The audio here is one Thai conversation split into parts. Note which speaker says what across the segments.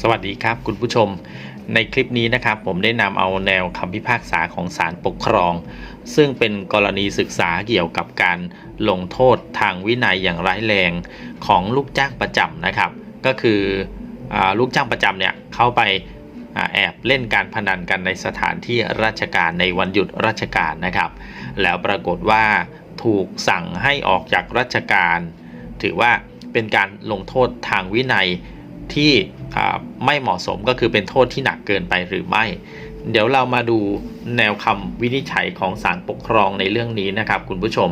Speaker 1: สวัสดีครับคุณผู้ชม ในคลิปนี้นะครับผมได้นำเอาแนวคำพิพากษาของศาลปกครอง ซึ่งเป็นกรณีศึกษาเกี่ยวกับการลงโทษทางวินัยอย่างร้ายแรงของลูกจ้างประจำนะครับ ก็คืออลูกจ้างประจำเนี่ยเข้าไปอแอบเล่นการพนันกันในสถานที่ราชการในวันหยุดราชการนะครับ แล้วปรากฏว่าถูกสั่งให้ออกจากราชการ ถือว่าเป็นการลงโทษทางวินัยที่ ไม่เหมาะสมก็คือเป็นโทษที่หนักเกินไปหรือไม่ เดี๋ยวเรามาดูแนวคำวินิจฉัยของศาลปกครองในเรื่องนี้นะครับ คุณผู้ชม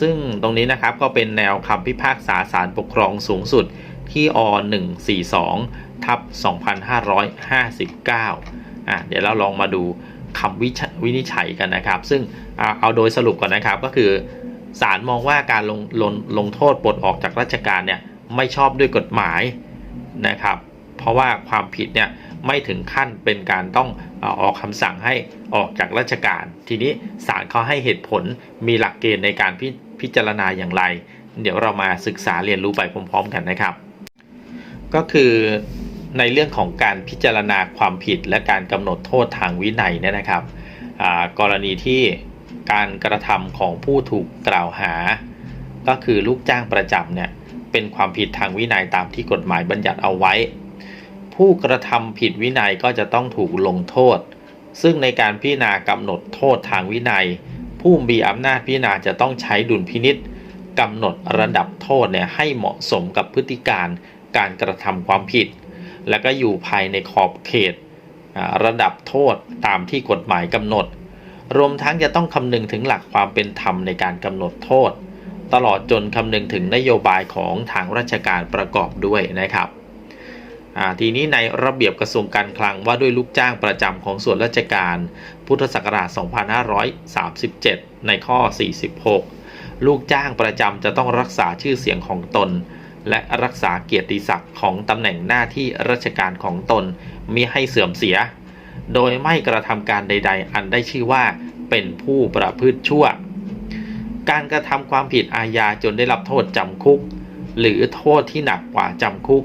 Speaker 1: ซึ่งตรงนี้นะครับก็เป็นแนวคำพิพากษาศาลปกครองสูงสุดที่อ142ทับ2559อะเดี๋ยวเราลองมาดูคำวิจวินิจฉัยกันนะครับ ซึ่งเอาโดยสรุปก่อนนะครับก็คือศาลมองว่าการลงลงลงโทษปลดออกจากราชการเนี่ยไม่ชอบด้วยกฎหมาย นะครับ เพราะว่าความผิดเนี่ยไม่ถึงขั้นเป็นการต้องออกคำสั่งให้ออกจากราชการ ทีนี้ศาลเขาให้เหตุผลมีหลักเกณฑ์ในการพิพจารณาอย่างไร เดี๋ยวเรามาศึกษาเรียนรู้ไปพร้อม ๆ กันนะครับ ก็คือในเรื่องของการพิจารณาความผิดและการกำหนดโทษทางวินัยเนี่ยนะครับ กรณีที่การกระทำของผู้ถูกกล่าวหา ก็คือลูกจ้างประจำเนี่ย เป็นความผิดทางวินัยตามที่กฎหมายบัญญัติเอาไว้ ผู้กระทำผิดวินัยก็จะต้องถูกลงโทษ ซึ่งในการพิจารณากำหนดโทษทางวินัย ผู้มีอำนาจพิจารณาจะต้องใช้ดุลพินิษกำหนดระดับโทษเนี่ยให้เหมาะสมกับพฤติการการกระทำความผิด และก็อยู่ภายในขอบเขตระดับโทษตามที่กฎหมายกำหนด รวมทั้งจะต้องคำนึงถึงหลักความเป็นธรรมในการกำหนดโทษ ตลอดจนคำนึงถึงนโยบายของทางราชการประกอบด้วยนะครับทีนี้ในระเบียบกระทรวงการคลังว่าด้วยลูกจ้างประจำของส่วนราชการ พุทธศักราช 2537 ในข้อ 46 ลูกจ้างประจำจะต้องรักษาชื่อเสียงของตน และรักษาเกียรติศักดิ์ของตำแหน่งหน้าที่ราชการของตนมิให้เสื่อมเสีย โดยไม่กระทำการใด ๆ อันได้ชื่อว่าเป็นผู้ประพฤติชั่ว การกระทำความผิดอาญาจนได้รับโทษจำคุก หรือโทษที่หนักกว่าจำคุก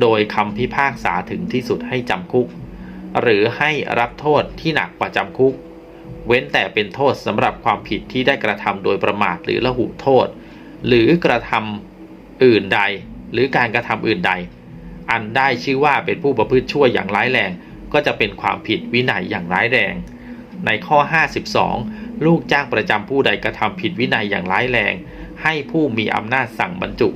Speaker 1: โดยคำพิพากษาถึงที่สุดให้จำคุก หรือให้รับโทษที่หนักกว่าจำคุก เว้นแต่เป็นโทษสำหรับความผิดที่ได้กระทำโดยประมาทหรือละหุโทษ หรือกระทำอื่นใด หรือการกระทำอื่นใด อันได้ชื่อว่าเป็นผู้ประพฤติชั่วอย่างร้ายแรง ก็จะเป็นความผิดวินัยอย่างร้ายแรง ในข้อ 52 ลูกจ้างประจำผู้ใดกระทำผิดวินัยอย่างร้ายแรง ให้ผู้มีอำนาจสั่งบรรจุ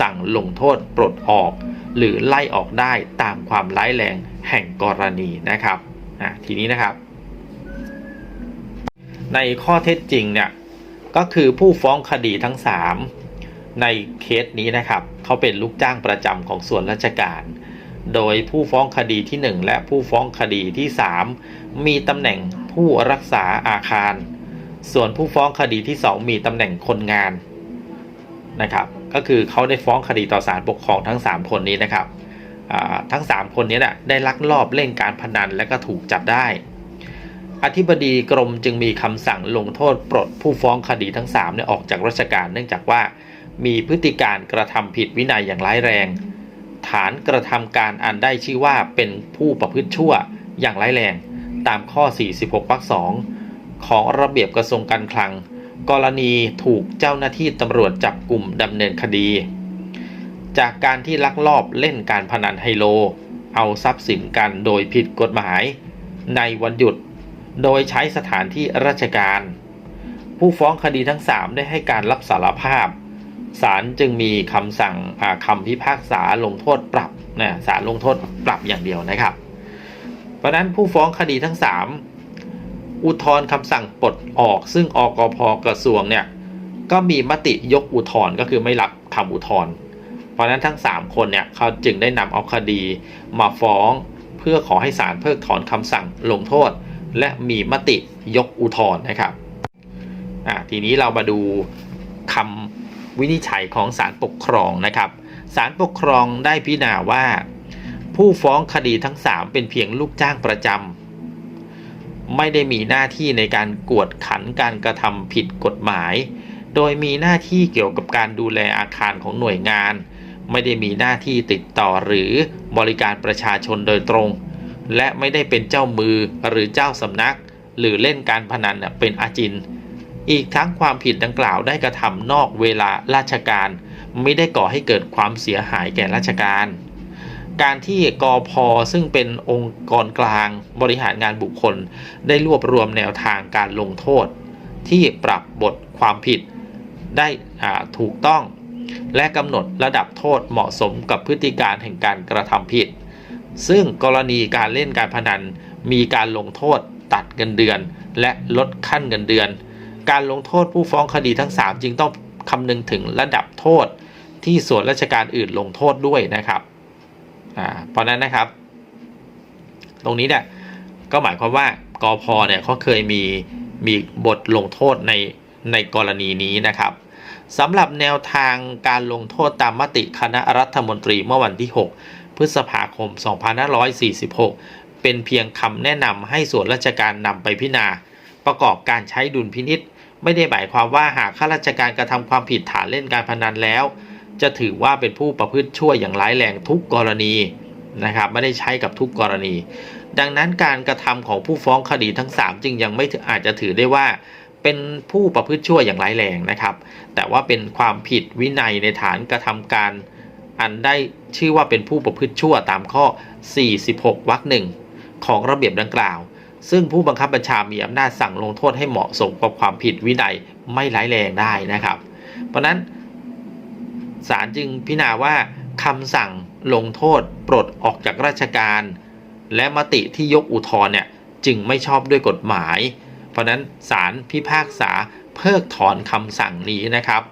Speaker 1: สั่งลงโทษปลดออก หรือไล่ออกได้ตามความร้ายแรงแห่งกรณีนะครับอะทีนี้นะครับ ในข้อเท็จจริงเนี่ยก็คือผู้ฟ้องคดีทั้ง 3 ในเคสนี้นะครับ เขาเป็นลูกจ้างประจำของส่วนราชการ โดยผู้ฟ้องคดีที่ 1 และผู้ฟ้องคดีที่ 3 มีตำแหน่งผู้รักษาอาคาร ส่วนผู้ฟ้องคดีที่ 2 มีตำแหน่งคนงานนะครับก็คือเขาได้ฟ้องคดีต่อศาลปกครองทั้ง 3 คนนี้นะครับทั้ง 3 คนนี้นะได้ลักลอบเล่นการพนันและก็ถูกจับได้ อธิบดีกรมจึงมีคำสั่งลงโทษปลดผู้ฟ้องคดีทั้ง3เนี่ยออกจากราชการ เนื่องจากว่ามีพฤติการกระทำผิดวินัยอย่างร้ายแรง ฐานกระทำการอันได้ชื่อว่าเป็นผู้ประพฤติชั่วอย่างร้ายแรง ตามข้อ 46วรรคสอง ของระเบียบกระทรวงการคลัง กรณีถูกเจ้าหน้าที่ตำรวจจับกลุ่มดำเนินคดี จากการที่ลักลอบเล่นการพนันไฮโล เอาทรัพย์สินกันโดยผิดกฎหมาย ในวันหยุด โดยใช้สถานที่ราชการ ผู้ฟ้องคดีทั้ง 3 ได้ให้การรับสารภาพศาลจึงมีคำสั่งคำพิพากษาลงโทษปรับนะศาลลงโทษปรับอย่างเดียวนะครับ เพราะฉะนั้นผู้ฟ้องคดีทั้ง 3 อุทธรณ์คำสั่งปลดออก ซึ่งอกพกระทรวงเนี่ยก็มีมติยกอุทธรณ์ก็คือไม่รับคำอุทธรณ์เพราะนั้นทั้ง 3 คนเนี่ยเขาจึงได้นำเอาคดีมาฟ้องเพื่อขอให้ศาลเพิกถอนคำสั่งลงโทษ และมีมติยกอุทธรณ์นะครับอ่าทีนี้เรามาดูคำวินิจฉัยของศาลปกครองนะครับศาลปกครองได้พิจารณาว่า ผู้ฟ้องคดีทั้ง 3 เป็นเพียงลูกจ้างประจำ ไม่ได้มีหน้าที่ในการกวดขันการกระทำผิดกฎหมาย โดยมีหน้าที่เกี่ยวกับการดูแลอาคารของหน่วยงาน ไม่ได้มีหน้าที่ติดต่อหรือบริการประชาชนโดยตรง และไม่ได้เป็นเจ้ามือหรือเจ้าสำนัก หรือเล่นการพนันเป็นอาจิน อีกทั้งความผิดดังกล่าวได้กระทำนอกเวลาราชการ ไม่ได้ก่อให้เกิดความเสียหายแก่ราชการ การที่กอพซึ่งเป็นองค์กรกลางบริหารงานบุคคล ได้รวบรวมแนวทางการลงโทษ ที่ปรับบทความผิดได้ถูกต้อง และกำหนดระดับโทษเหมาะสมกับพฤติการแห่งการกระทำผิด ซึ่งกรณีการเล่นการพนันมีการลงโทษตัดเงินเดือน และลดขั้นเงินเดือน การลงโทษผู้ฟ้องคดีทั้ง 3 จึงต้องคำนึงถึงระดับโทษ ที่ส่วนราชการอื่นลงโทษด้วยนะครับ อ่าเพราะนั้นนะครับ ตรงนี้เนี่ยก็หมายความว่ากอพเนี่ยเขาเคยมีมีบทลงโทษในในกรณีนี้นะครับสำหรับแนวทางการลงโทษตามมติคณะรัฐมนตรีเมื่อวันที่ 6 พฤษภาคม 2546 เป็นเพียงคำแนะนำให้ส่วนราชการนำไปพิจารณา ประกอบการใช้ดุลพินิษไม่ได้หมายความว่าหากข้าราชการกระทำความผิดฐานเล่นการพนันแล้ว จะถือว่าเป็นผู้ประพฤติชั่วอย่างร้ายแรงทุกกรณีนะครับไม่ได้ใช้กับทุกกรณี ดังนั้นการกระทำของผู้ฟ้องคดีทั้ง 3 จึงยังไม่ถืออาจจะถือได้ว่าเป็นผู้ประพฤติชั่วอย่างร้ายแรงนะครับ แต่ว่าเป็นความผิดวินัยในฐานกระทำการอันได้ชื่อว่าเป็นผู้ประพฤติชั่วตามข้อ 46วรรคหนึ่งของระเบียบดังกล่าว ซึ่งผู้บังคับบัญชามีอำนาจสั่งลงโทษให้เหมาะสมกับความผิดวินัยไม่ร้ายแรงได้นะครับ เพราะนั้น ศาลจึงพิจารณาว่าคำสั่งลงโทษปลดออกจากราชการ และมติที่ยกอุทธรณ์เนี่ยจึงไม่ชอบด้วยกฎหมาย เพราะฉะนั้นศาลพิพากษาเพิกถอนคำสั่งนี้นะครับ